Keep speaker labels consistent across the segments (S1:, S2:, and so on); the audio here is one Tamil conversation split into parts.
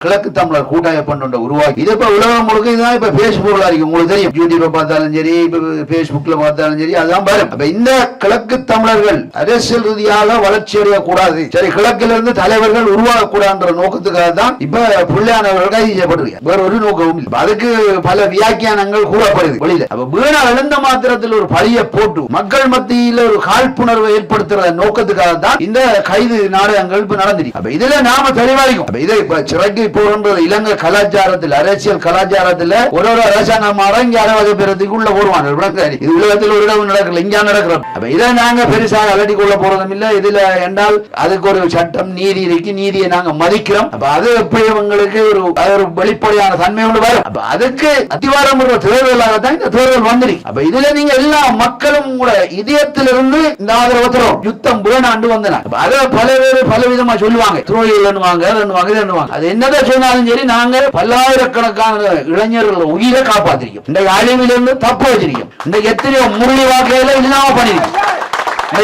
S1: கிழக்கு தமிழர் கூட்டாய பண்டு உருவாக்கி இது இப்ப உலகம் முழுக்க இதுதான் இப்ப பேஸ்புக்ல இருக்கு உங்களுக்கு தெரியும். யூடியூப்ல பார்த்தாலும் சரி இப்போ பேஸ்புக்ல பார்த்தாலும் சரி அதான் வரும். அப்ப இந்த கிழக்கு தமிழர்கள் அரசியல் ரீதியாக வளர்ச்சி அடைய கூடாது சரி கிழக்கில் இருந்து தலைவர்கள் உருவாக கூடாதுன்ற நோக்கத்துக்காக தான் இப்ப புள்ளையானவர்கள் கைது செய்யப்படுறீங்க வேற ஒரு நோக்கமும் அதுக்கு பல வியாக்கியானங்கள் கூறப்படுது வெளியில. அப்ப வீணா எழுந்த மாத்திரத்தில் ஒரு பழிய போட்டு மக்கள் மத்தியில் ஒரு காழ்ப்புணர்வை ஏற்படுத்துற நோக்கத்துக்காக தான் இந்த கைது நாடகங்கள் இப்ப நடந்திருக்கு. அப்ப இதுல நாம தெளிவாயிருக்கும் இதை இப்ப போகின்ற இலங்கை கலாச்சாரத்தில் அரசியல் கலாச்சாரத்துல ஒரு ஒரு அரசாங்கம் இங்க அறுபது பேரத்துக்கு உள்ள போடுவாங்க இது உலகத்தில் ஒரு இடம் நடக்கல இங்க நடக்கிறோம். அப்ப இதை நாங்க பெருசாக அலட்டி கொள்ள போறதும் இல்ல. இதுல என்றால் அதுக்கு ஒரு சட்டம் நீதி இருக்கு நீதியை நாங்க மதிக்கிறோம். அப்ப அது எப்படி உங்களுக்கு ஒரு ஒரு வெளிப்படையான தன்மை ஒன்று வரும்? அப்ப அதுக்கு அத்திவாரம் தேர்தலாக தான் இந்த தேர்தல் வந்திருக்கு. அப்ப இதுல நீங்க எல்லா மக்களும் கூட இதயத்திலிருந்து இந்த ஆதரவு தரும். யுத்தம் புலனாண்டு வந்தன. அதை பல பேர் பல விதமா சொல்லுவாங்க. துரோகிகள் எண்ணுவாங்க அது அது என்னது? சொன்னாலும் சரி நாங்க பல்லாயிரக்கணக்கான இளைஞர்கள் உயிரை காப்பாத்திருக்கோம். இந்த அழிவிலிருந்து தப்பு வச்சிருக்கோம். இந்த எத்தனையோ முரளி வாக்கையில இல்லாம பண்ணிருக்கோம்.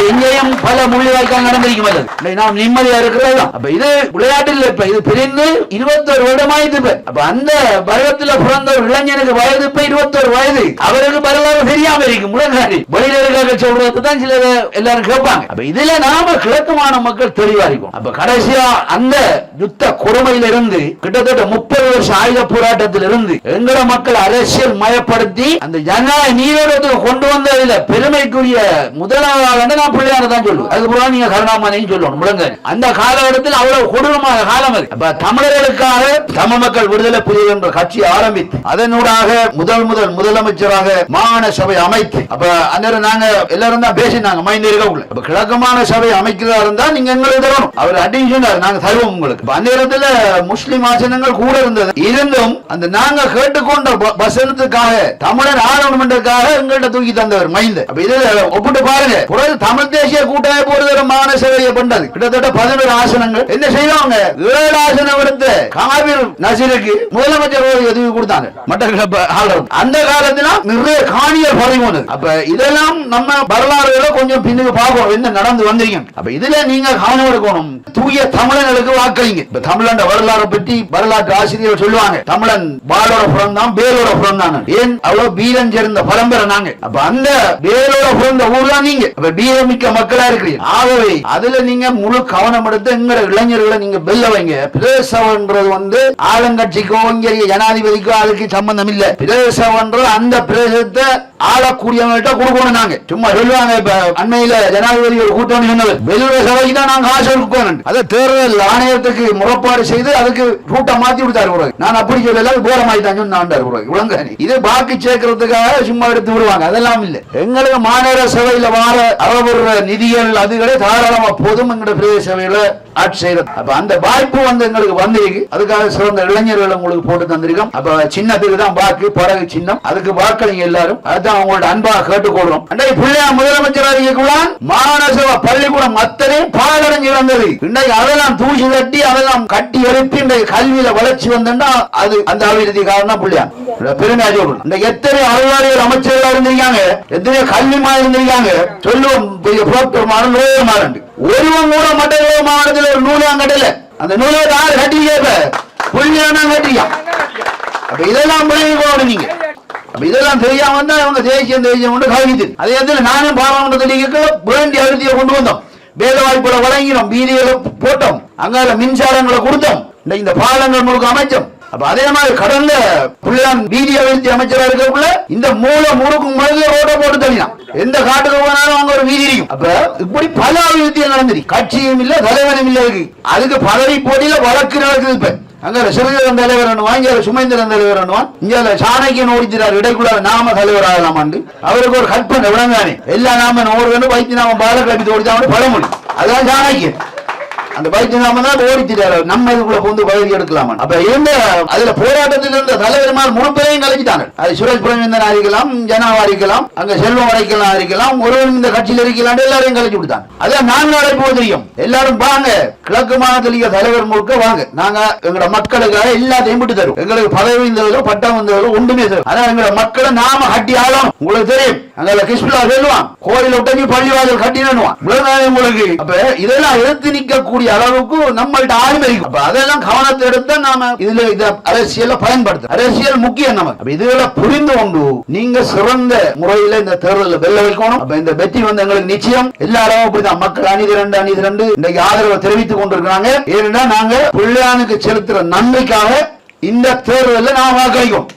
S1: எங்கேயும் பல மொழி வாய்க்கால் நடந்திருக்கும் அல்லது நாம் நிம்மதியா இருக்கிறது அப்ப இது விளையாட்டில் இப்ப இது பிரிந்து இருபத்தோரு வருடமாயிட்டு அப்ப அந்த பருவத்துல பிறந்த ஒரு இளைஞனுக்கு வயது இப்ப இருபத்தோரு வயது. அவருக்கு வரலாறு தெரியாம இருக்கும் முழங்காரி வெளியில இருக்க சொல்றது தான் சில எல்லாரும் கேட்பாங்க. அப்ப இதுல நாம கிழக்குமான மக்கள் தெளிவா இருக்கும். அப்ப கடைசியா அந்த யுத்த கொடுமையில இருந்து கிட்டத்தட்ட முப்பது வருஷம் ஆயுத போராட்டத்தில் இருந்து எங்கட மக்கள் அரசியல் மயப்படுத்தி அந்த ஜனநாயக நீரோடத்துக்கு கொண்டு வந்ததுல பெருமைக்குரிய முதலாவது நான் பிள்ளையார தான் சொல்லுவேன் அதுக்கப்புறம் நீங்க கருணாமனையும் சொல்லணும். முழங்க அந்த காலகட்டத்தில் அவ்வளவு கொடூரமான காலம் அது. அப்ப தமிழர்களுக்காக தமிழ் மக்கள் விடுதலை புலிகள் என்ற கட்சி ஆரம்பித்து அதனூடாக முதல் முதல் முதலமைச்சராக மாகாண சபை அமைத்து அப்ப அந்நேரம் நாங்க எல்லாரும் தான் பேசினாங்க மைண்ட் இருக்கக்குள்ள அப்ப கிழக்கமான சபை அமைக்கிறதா இருந்தா நீங்க எங்களுக்கு தரணும். அவர் அடின்னு சொன்னார் நாங்க தருவோம் உங்களுக்கு. அந்த அந்நேரத்துல முஸ்லிம் ஆசனங்கள் கூட இருந்தது. இருந்தும் அந்த நாங்க கேட்டுக்கொண்ட ப- வசனத்துக்காக தமிழர் ஆளுநர்காக எங்கள்கிட்ட தூக்கி தந்தவர் மைந்த அப்ப இதுல ஒப்பிட்டு பாருங்க தமிழ் தேசிய கூட்டாய ஒரு மாகாண சேவையை பண்றது கிட்டத்தட்ட பதினோரு ஆசனங்கள். என்ன செய்வாங்க? ஏழு ஆசனம் எடுத்து காவிர் நசீருக்கு. முதலமைச்சர் எதுவும் கொடுத்தாங்க? மட்டக்களப்பு ஆளுநர் அந்த காலத்துல நிறைய காணியர் பதவி வந்தது. அப்ப இதெல்லாம் நம்ம வரலாறுகளை கொஞ்சம் பின்னுக்கு பார்ப்போம் என்ன நடந்து வந்திருக்கீங்க அப்ப இதுல நீங்க கவனம் எடுக்கணும். தூய தமிழர்களுக்கு வாக்களிங்க. இப்ப தமிழன் வரலாறு பற்றி வரலாற்று ஆசிரியர் சொல்லுவாங்க. தமிழன் பாலோட புறம் தான் வேலோட புறம் தான் ஏன்? அவ்வளவு வீரன் சேர்ந்த பரம்பரை நாங்க. அப்ப அந்த வேலோட பிறந்த ஊர் தான் நீங்க. அப்ப வீரமிக்க மக்களா இருக்கிறீங்க ஆகவே அதுல நீங்க முழு கவனம் எடுத்து எங்கட இளைஞர்களை நீங்க வெல்ல வைங்க. பிரதேசம்ன்றது வந்து ஆளுங்கட்சிக்கோ இங்க ஜனாதிபதிக்கோ அதுக்கு சம்பந்தம் இல்ல. பிரதேசம்ன்றது அந்த பிரதேசத்தை ஆளக்கூடியவங்கள்ட்ட கொடுக்கணும் நாங்க. சும்மா சொல்லுவாங்க இப்ப அண்மையில ஜனாதிபதி ஒரு கூட்டம் சொன்னது. வெல்லுற சபைக்கு தான் நாங்க ஆசை கொடுக்கணும் அதை தேர்தல் ஆணையத்துக்கு முறைப்பாடு செய்து அதுக்கு ரூட்டை மாத்தி விடுத்தாரு பிறகு நான் அப்படி சொல்லல கோரமாய் தான் சொன்னாண்டார் பிறகு விளங்காணி இது பாக்கு சேர்க்கறதுக்காக சும்மா எடுத்து விடுவாங்க. அதெல்லாம் இல்ல. எங்களுக்கு மாநகர சபையில வார அறவுற நிதிகள் அதுகளே தாராளமா போதும் எங்கட பிரதேச சபையில ஆட்சி செய்யறது. அப்ப அந்த வாய்ப்பு வந்து எங்களுக்கு வந்திருக்கு. அதுக்காக சிறந்த இளைஞர்கள் உங்களுக்கு போட்டு தந்திருக்கோம். அப்ப சின்னத்துக்கு தான் வாக்கு பிறகு சின்னம். அதுக்கு வாக்களிங்க எல்லாரும். அதுதான் அவங்களோட அன்பாக கேட்டுக்கொள்றோம். அன்றைய பிள்ளையா முதலமைச்சர் அறிக்கைக்குள்ளான் மாநகர பள்ளிக்கூடம் அத்தனையும் பாலடைஞ்சு வந்தது இன்றைக்கு அதெல்லாம் தூசி தட்டி அதெல்லாம் கட்டி எழுப்பி இன்றைக்கு கல்வியில வளர்ச்சி வந்தா அது அந்த அபிவிருத்தி காரணம் பிள்ளையா. பெருமையா சொல்றோம் இந்த எத்தனை அலுவலர்கள் அமைச்சர்களா இருந்திருக்காங்க. எத்தனை கல்விமா இருந்திருக்காங்க. சொல்லுவோம் பெரிய புரோக்டர் மாறன் ஒருவன் கூட மட்டக்களப்பு மாவட்டத்தில் ஒரு நூலாம் கட்டல அந்த நூலை கட்டி கட்டிக்க புள்ளியான கட்டிக்கான் அப்ப இதெல்லாம் விளங்கி போகணும் நீங்க. இதெல்லாம் தெரியாம தான் அவங்க தேசியம் தேசியம் கொண்டு கவிது அதே இடத்துல நானும் பாராளுமன்றத்தில் வேண்டிய அழுத்தியை கொண்டு வந்தோம். வேலை வாய்ப்புகளை வழங்கினோம் வீதிகளை போட்டோம் அங்கால மின்சாரங்களை கொடுத்தோம். இந்த- இந்த பாலங்கள் முழுக்க அமைச்சோம். அப்ப அதே மாதிரி கடல்ல புள்ளியான் வீதி அழுத்தி அமைச்சரா இருக்கக்குள்ள இந்த மூளை முறுக்கும் முதல்ல ஓட்ட போட்டு தள்ளினான். எந்த காட்டுக்கு போனாலும் அவங்க ஒரு வீதி இருக்கும் அப்ப இப்படி பல அபிவிருத்திகள் நடந்துருக்கு. கட்சியும் இல்ல தலைவனும் இல்ல இருக்கு அதுக்கு பதவி போட்டியில வழக்கு நடக்குது இப்ப. அங்க சிறுகிரம் தலைவர் என்னுவான் இங்க சுமேந்திரன் தலைவர் என்னுவான் இங்க சாணக்கியன் ஓடிக்கிறார் இடைக்குள்ள நாம தலைவர் ஆகலாம் அவருக்கு ஒரு கற்பனை விளங்கானே எல்லா நாம ஓடுவேன் வைத்திய நாம பாலகல்வி ஓடிதான் பழமொழி. அதான் சாணக்கியன் அந்த பயிற்சி நாம தான் ஓடித்திட்டாரு நம்ம இதுக்குள்ள புகுந்து பதவி எடுக்கலாம் அப்ப இருந்த அதுல போராட்டத்தில் இருந்த தலைவர்மார் முழுப்பதையும் பேரையும் கலைச்சிட்டாங்க அது சுரேஷ் பிரமேந்திரன் அறிக்கலாம் ஜனாவா அறிக்கலாம் அங்க செல்வம் அடைக்கலாம் அறிக்கலாம் ஒருவன் இந்த கட்சியில் இருக்கலாம் எல்லாரையும் கலைச்சு விட்டாங்க அதான் நாங்க அழைப்பு தெரியும். எல்லாரும் வாங்க. கிழக்கு மாநில தலைவர் முழுக்க வாங்க. நாங்க எங்களோட மக்களுக்காக எல்லாத்தையும் விட்டு தரும் எங்களுக்கு பதவி இருந்ததோ பட்டம் வந்ததோ ஒன்றுமே தரும் ஆனா எங்களோட மக்களை நாம கட்டி ஆளும் உங்களுக்கு தெரியும். அங்க கிருஷ்ணா சொல்லுவான். கோயில விட்டு பள்ளிவாசல் கட்டினுவான் உங்களுக்கு அப்ப இதெல்லாம் எதிர்த்து நிற்கக்கூடிய செய்யக்கூடிய அளவுக்கு நம்மள்ட்ட ஆளுமை இருக்கும் அப்ப அதெல்லாம் கவனத்தை எடுத்து நாம இதுல இத அரசியல பயன்படுத்த அரசியல் முக்கியம் நமக்கு அப்ப இதுகளை புரிந்து கொண்டு நீங்க சிறந்த முறையில இந்த தேர்தலில் வெல்ல வைக்கணும். அப்ப இந்த வெற்றி வந்து எங்களுக்கு நிச்சயம். எல்லாரும் அப்படிதான் மக்கள் அணி திரண்டு அணி திரண்டு இன்னைக்கு ஆதரவை தெரிவித்துக் கொண்டிருக்கிறாங்க. ஏன்னா நாங்க பிள்ளையானுக்கு செலுத்துற நன்மைக்காக இந்த தேர்தலில் நாம் வாக்களிக்கும்